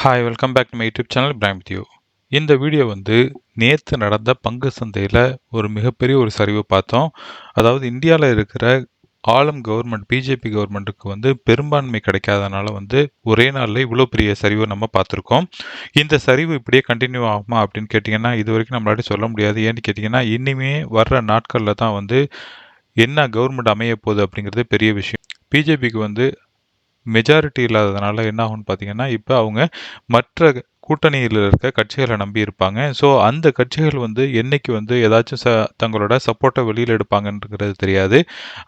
Hi welcome back to my YouTube channel from with you இந்த video வந்து நேற்று நடந்த பங்கு சந்தையில் ஒரு மிகப்பெரிய ஒரு சரிவு பார்த்தோம். அதாவது இந்தியாவில் இருக்கிற ஆளும் கவர்மெண்ட் பிஜேபி கவர்மெண்ட்டுக்கு வந்து பெரும்பான்மை கிடைக்காதனால வந்து ஒரே நாளில் இவ்வளோ பெரிய சரிவை நம்ம பார்த்துருக்கோம். இந்த சரிவு இப்படியே கண்டினியூ ஆகுமா அப்படின்னு கேட்டிங்கன்னா இது வரைக்கும் நம்மளாடி சொல்ல முடியாது. ஏன்னு கேட்டிங்கன்னா இனிமே வர்ற நாட்களில் தான் வந்து என்ன கவர்மெண்ட் அமைய போகுது அப்படிங்கிறது பெரிய விஷயம். பிஜேபிக்கு வந்து மெஜாரிட்டி இல்லாததுனால என்ன ஆகும்னு பார்த்தீங்கன்னா இப்போ அவங்க மற்ற கூட்டணியில் இருக்க கட்சிகளை நம்பி இருப்பாங்க. ஸோ அந்த கட்சிகள் வந்து என்னைக்கு வந்து ஏதாச்சும் ச தங்களோட சப்போர்ட்டை வெளியில் எடுப்பாங்கன்றது தெரியாது.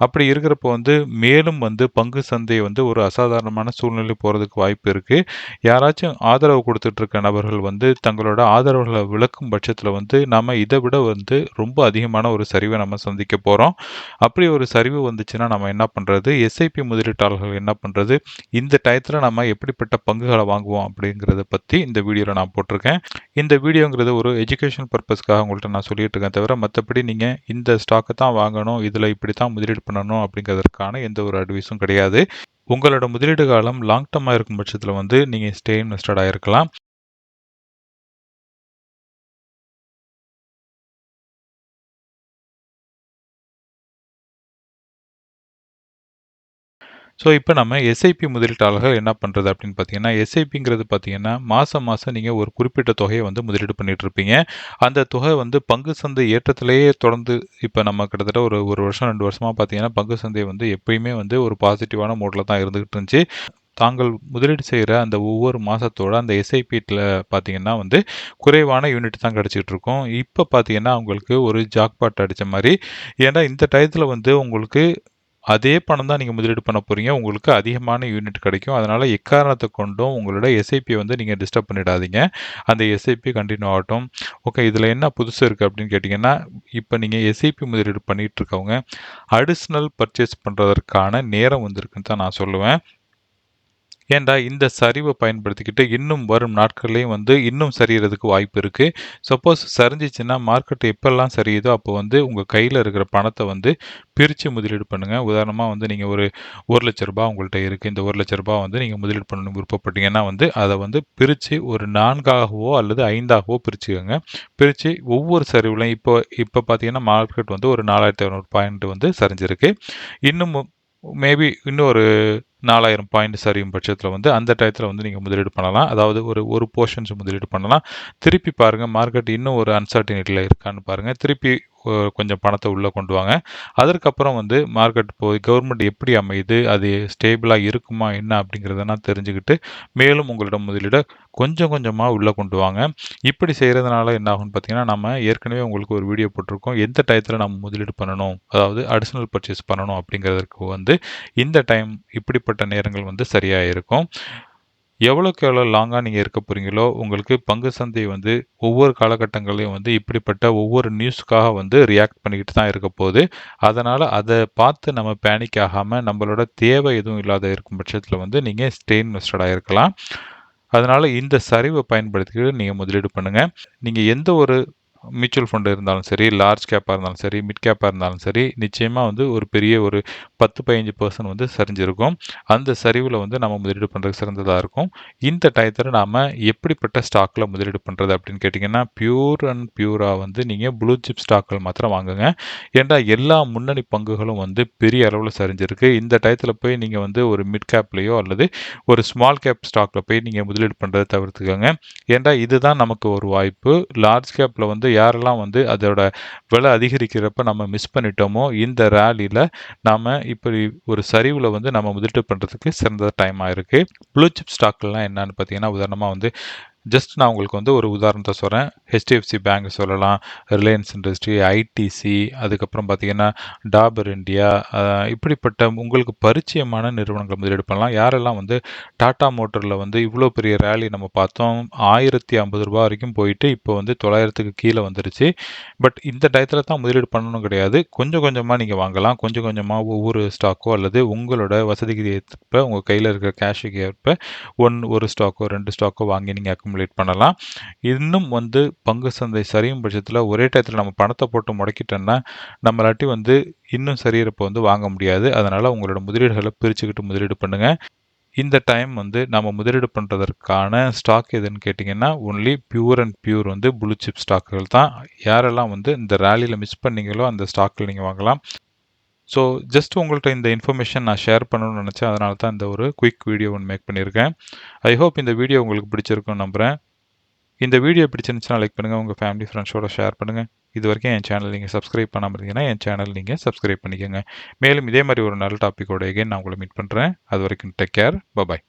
அப்படி இருக்கிறப்போ வந்து மேலும் வந்து பங்கு சந்தை வந்து ஒரு அசாதாரணமான சூழ்நிலை போகிறதுக்கு வாய்ப்பு இருக்குது யாராச்சும் ஆதரவு கொடுத்துட்டு இருக்க நபர்கள் வந்து தங்களோட ஆதரவுகளை விளக்கும் பட்சத்தில் வந்து நாம் இதை விட வந்து ரொம்ப அதிகமான ஒரு சரிவை நம்ம சந்திக்க போகிறோம் அப்படி ஒரு சரிவு வந்துச்சுன்னா நம்ம என்ன பண்ணுறது எஸ்ஐபி முதலீட்டாளர்கள் என்ன பண்ணுறது இந்த டயத்தில் நம்ம எப்படிப்பட்ட பங்குகளை வாங்குவோம் அப்படிங்கிறத பற்றி இந்த வீடியோவில் நான் போட்டிருக்கேன். இந்த வீடியோங்கிறது ஒரு எஜுகேஷன் பர்பஸ்க்காக உங்கள்கிட்ட நான் சொல்லிட்டு இருக்கேன் தவிர மற்றபடி நீங்கள் இந்த ஸ்டாக்கை தான் வாங்கணும் இதில் இப்படி தான் முதலீடு பண்ணணும் அப்படிங்கிறதுக்கான எந்த ஒரு அட்வைஸும் கிடையாது. உங்களோட முதலீடு காலம் லாங் டர்மாக இருக்கும் பட்சத்தில் வந்து நீங்கள் ஸ்டே இன்வெஸ்டடாக இருக்கலாம் ஸோ இப்போ நம்ம எஸ்ஐபி முதலீட்டாளர்கள் என்ன பண்ணுறது அப்படின்னு பார்த்தீங்கன்னா எஸ்ஐபிங்கிறது பார்த்தீங்கன்னா மாதம் மாதம் நீங்கள் ஒரு குறிப்பிட்ட தொகையை வந்து முதலீடு பண்ணிட்டு இருப்பீங்க. அந்த தொகை வந்து பங்கு சந்தை ஏற்றத்திலேயே தொடர்ந்து இப்போ நம்ம கிட்டத்தட்ட ஒரு ஒரு வருஷம் ரெண்டு வருஷமாக பார்த்தீங்கன்னா பங்கு சந்தை வந்து எப்பயுமே வந்து ஒரு பாசிட்டிவான மோட்டில் தான் இருந்துகிட்டு இருந்துச்சு. தாங்கள் முதலீடு செய்கிற அந்த ஒவ்வொரு மாதத்தோட அந்த எஸ்ஐபியில் பார்த்தீங்கன்னா வந்து குறைவான யூனிட் தான் கிடச்சிட்டு இருக்கும். இப்போ பார்த்தீங்கன்னா உங்களுக்கு ஒரு ஜாக்பாட் அடித்த மாதிரி. ஏன்னா இந்த டயத்தில் வந்து உங்களுக்கு அதே பணம் தான் நீங்கள் முதலீடு பண்ண போகிறீங்க உங்களுக்கு அதிகமான யூனிட் கிடைக்கும். அதனால் எக்காரணத்தை கொண்டும் உங்களோட எஸ்ஐபியை வந்து நீங்கள் டிஸ்டர்ப் பண்ணிடாதீங்க. அந்த எஸ்ஐபி கண்டினியூ ஆகட்டும். ஓகே இதில் என்ன புதுசு இருக்குது அப்படின்னு கேட்டிங்கன்னா இப்போ நீங்கள் எஸ்ஐபி முதலீடு பண்ணிகிட்டு இருக்கவங்க அடிஷ்னல் பர்ச்சேஸ் பண்ணுறதற்கான நேரம் வந்திருக்குன்னு தான் நான் சொல்லுவேன். ஏன்டா இந்த சரிவை பயன்படுத்திக்கிட்டு இன்னும் வரும் நாட்கள்லேயும் வந்து இன்னும் சரியறதுக்கு வாய்ப்பு இருக்குது சப்போஸ் சரிஞ்சிச்சுன்னா மார்க்கெட் எப்பெல்லாம் சரியுதோ அப்போ வந்து உங்கள் கையில் இருக்கிற பணத்தை வந்து பிரித்து முதலீடு பண்ணுங்கள் உதாரணமாக வந்து நீங்கள் ஒரு ஒரு லட்ச ரூபா உங்கள்கிட்ட இருக்குது இந்த ஒரு லட்ச ரூபா வந்து நீங்கள் முதலீடு பண்ணணும் விருப்பப்பட்டீங்கன்னா வந்து அதை வந்து பிரித்து ஒரு நான்காகவோ அல்லது ஐந்தாகவோ பிரிச்சுக்கோங்க. பிரித்து ஒவ்வொரு சரிவுலையும் இப்போ இப்போ பார்த்தீங்கன்னா மார்க்கெட் வந்து ஒரு நாலாயிரத்தி ஐநூறு பாயிண்ட் வந்து சரிஞ்சிருக்கு. இன்னும் மேபி இன்னும் ஒரு நாலாயிரம் பாயிண்ட் சரியும் பட்சத்தில் வந்து அந்த டயத்தில் வந்து நீங்கள் முதலீடு பண்ணலாம். அதாவது ஒரு ஒரு போர்ஷன்ஸ் முதலீடு பண்ணலாம். திருப்பி பாருங்கள் மார்க்கெட் இன்னும் ஒரு அன்சர்டினிட்டியில் இருக்கான்னு பாருங்கள் திருப்பி கொஞ்சம் பணத்தை உள்ளே கொண்டு வாங்க. அதற்கப்புறம் வந்து மார்க்கெட் போய் கவர்மெண்ட் எப்படி அமையுது அது ஸ்டேபிளாக இருக்குமா என்ன அப்படிங்கிறதெல்லாம் தெரிஞ்சுக்கிட்டு மேலும் உங்களிடம் முதலீடை கொஞ்சம் கொஞ்சமாக உள்ளே கொண்டு வாங்க. இப்படி செய்கிறதுனால என்ன ஆகும்னு பார்த்தீங்கன்னா நம்ம ஏற்கனவே உங்களுக்கு ஒரு வீடியோ போட்டிருக்கோம். எந்த டயத்தில் நம்ம முதலீடு பண்ணணும் அதாவது அடிஷ்னல் பர்ச்சேஸ் பண்ணணும் அப்படிங்கிறதுக்கு வந்து இந்த டைம் இப்படிப்பட்ட நேரங்கள் வந்து சரியாக இருக்கும் எவ்வளோக்கு எவ்வளோ லாங்காக நீங்கள் இருக்க போகிறீங்களோ உங்களுக்கு பங்கு சந்தை வந்து ஒவ்வொரு காலகட்டங்களையும் வந்து இப்படிப்பட்ட ஒவ்வொரு நியூஸ்க்காக வந்து ரியாக்ட் பண்ணிக்கிட்டு தான் இருக்க போகுது. அதனால் அதை பார்த்து நம்ம பேனிக் ஆகாமல் நம்மளோட தேவை எதுவும் இல்லாத இருக்கும் பட்சத்தில் வந்து நீங்கள் ஸ்டே இன்வெஸ்டடாக இருக்கலாம். அதனால் இந்த சரிவை பயன்படுத்திக்கிட்டு நீங்கள் முதலீடு பண்ணுங்கள் நீங்கள் எந்த ஒரு மியூச்சுவல் ஃபண்டு இருந்தாலும் சரி லார்ஜ் கேப்பாக இருந்தாலும் சரி மிட் கேப்பாக இருந்தாலும் சரி நிச்சயமாக வந்து ஒரு பெரிய ஒரு பத்து பதினஞ்சு பர்சன்ட் வந்து சரிஞ்சிருக்கும். அந்த சரிவில் வந்து நம்ம முதலீடு பண்ணுறது சிறந்ததாக இருக்கும். இந்த டயத்தில் நாம் எப்படிப்பட்ட ஸ்டாக்கில் முதலீடு பண்ணுறது அப்படின்னு கேட்டிங்கன்னா பியூர் அண்ட் பியூராக வந்து நீங்கள் ப்ளூ சிப் ஸ்டாக்கள் மாத்திரம் வாங்குங்க. ஏன்டா எல்லா முன்னணி பங்குகளும் வந்து பெரிய அளவில் சரிஞ்சிருக்கு. இந்த டயத்தில் போய் நீங்கள் வந்து ஒரு மிட் கேப்லேயோ அல்லது ஒரு ஸ்மால் கேப் ஸ்டாக்கில் போய் நீங்கள் முதலீடு பண்ணுறதை தவிர்த்துக்கோங்க. ஏன்டா இதுதான் நமக்கு ஒரு வாய்ப்பு. லார்ஜ் கேப்பில் வந்து யாரெல்லாம் வந்து அதோட விலை அதிகரிக்கிறப்ப நம்ம மிஸ் பண்ணிட்டோமோ இந்த ரேலியில் நாம் இப்படி ஒரு சரிவில் வந்து நம்ம முதலீடு பண்ணுறதுக்கு சிறந்த டைம் ஆயிருக்கு ப்ளூ சிப் ஸ்டாக்லாம் என்னன்னு பார்த்தீங்கன்னா உதாரணமாக வந்து ஜஸ்ட் நான் உங்களுக்கு வந்து ஒரு உதாரணத்தை சொல்கிறேன் ஹெச்டிஎஃப்சி பேங்க் சொல்லலாம். ரிலையன்ஸ் இண்டஸ்ட்ரி ஐடிசி அதுக்கப்புறம் பார்த்தீங்கன்னா டாபர் இந்தியா இப்படிப்பட்ட உங்களுக்கு பரிச்சயமான நிறுவனங்கள் முதலீடு பண்ணலாம். யாரெல்லாம் வந்து டாடா மோட்டரில் வந்து இவ்வளோ பெரிய ரேலி நம்ம பார்த்தோம் ஆயிரத்தி ஐம்பது ரூபா வரைக்கும் போயிட்டு இப்போ வந்து தொள்ளாயிரத்துக்கு கீழே வந்துருச்சு. பட் இந்த டயத்தில் தான் முதலீடு பண்ணணும் கிடையாது. கொஞ்சம் கொஞ்சமாக நீங்கள் வாங்கலாம். கொஞ்சம் கொஞ்சமாக ஒவ்வொரு ஸ்டாக்கோ அல்லது உங்களோட வசதிக்கு ஏற்ப உங்கள் கையில் இருக்கிற கேஷுக்கு ஏற்ப ஒன் ஒரு ஸ்டாக்கோ ரெண்டு ஸ்டாக்கோ வாங்கி நீங்கள் அக்குமுலேட் பண்ணலாம். இன்னும் வந்து பங்கு சந்தை சரியும் பட்சத்தில் ஒரே டயத்தில் நம்ம பணத்தை போட்டு முடக்கிட்டோன்னா நம்மளாட்டி வந்து இன்னும் சரியறப்போ வந்து வாங்க முடியாது. அதனால் உங்களோட முதலீடுகளை பிரிச்சுக்கிட்டு முதலீடு பண்ணுங்கள் இந்த டைம் வந்து நம்ம முதலீடு பண்ணுறதற்கான ஸ்டாக் எதுன்னு கேட்டிங்கன்னா ஒன்லி பியூர் அண்ட் பியூர் வந்து ப்ளூ சிப் ஸ்டாக்குகள் தான். யாரெல்லாம் வந்து இந்த ரேலியில் மிஸ் பண்ணீங்களோ அந்த ஸ்டாக்கில் நீங்கள் வாங்கலாம். ஸோ ஜஸ்ட் உங்கள்கிட்ட இந்த இன்ஃபர்மேஷன் நான் ஷேர் பண்ணணும்னு நினச்சேன். அதனால தான் இந்த ஒரு குயிக் வீடியோ ஒன்று மேக் பண்ணியிருக்கேன். ஐ ஹோப் இந்த வீடியோ உங்களுக்கு பிடிச்சிருக்குன்னு நம்புகிறேன் இந்த வீடியோ பிடிச்சிருந்துச்சுன்னா லைக் பண்ணுங்கள் உங்கள் ஃபேமிலி ஃப்ரெண்ட்ஸோட ஷேர் பண்ணுங்கள் இது வரைக்கும் என் சேனல் நீங்கள் சப்ஸ்கிரைப் பண்ணாமல் இருந்தீங்கன்னா என் சேனல் நீங்கள் சப்ஸ்கிரைப் பண்ணிக்கோங்க. மேலும் இதே மாதிரி ஒரு நல்ல டாப்பிக்கோட எகைன் நான் உங்களை மீட் பண்ணுறேன் அது வரைக்கும் டேக் கேர் பபாய்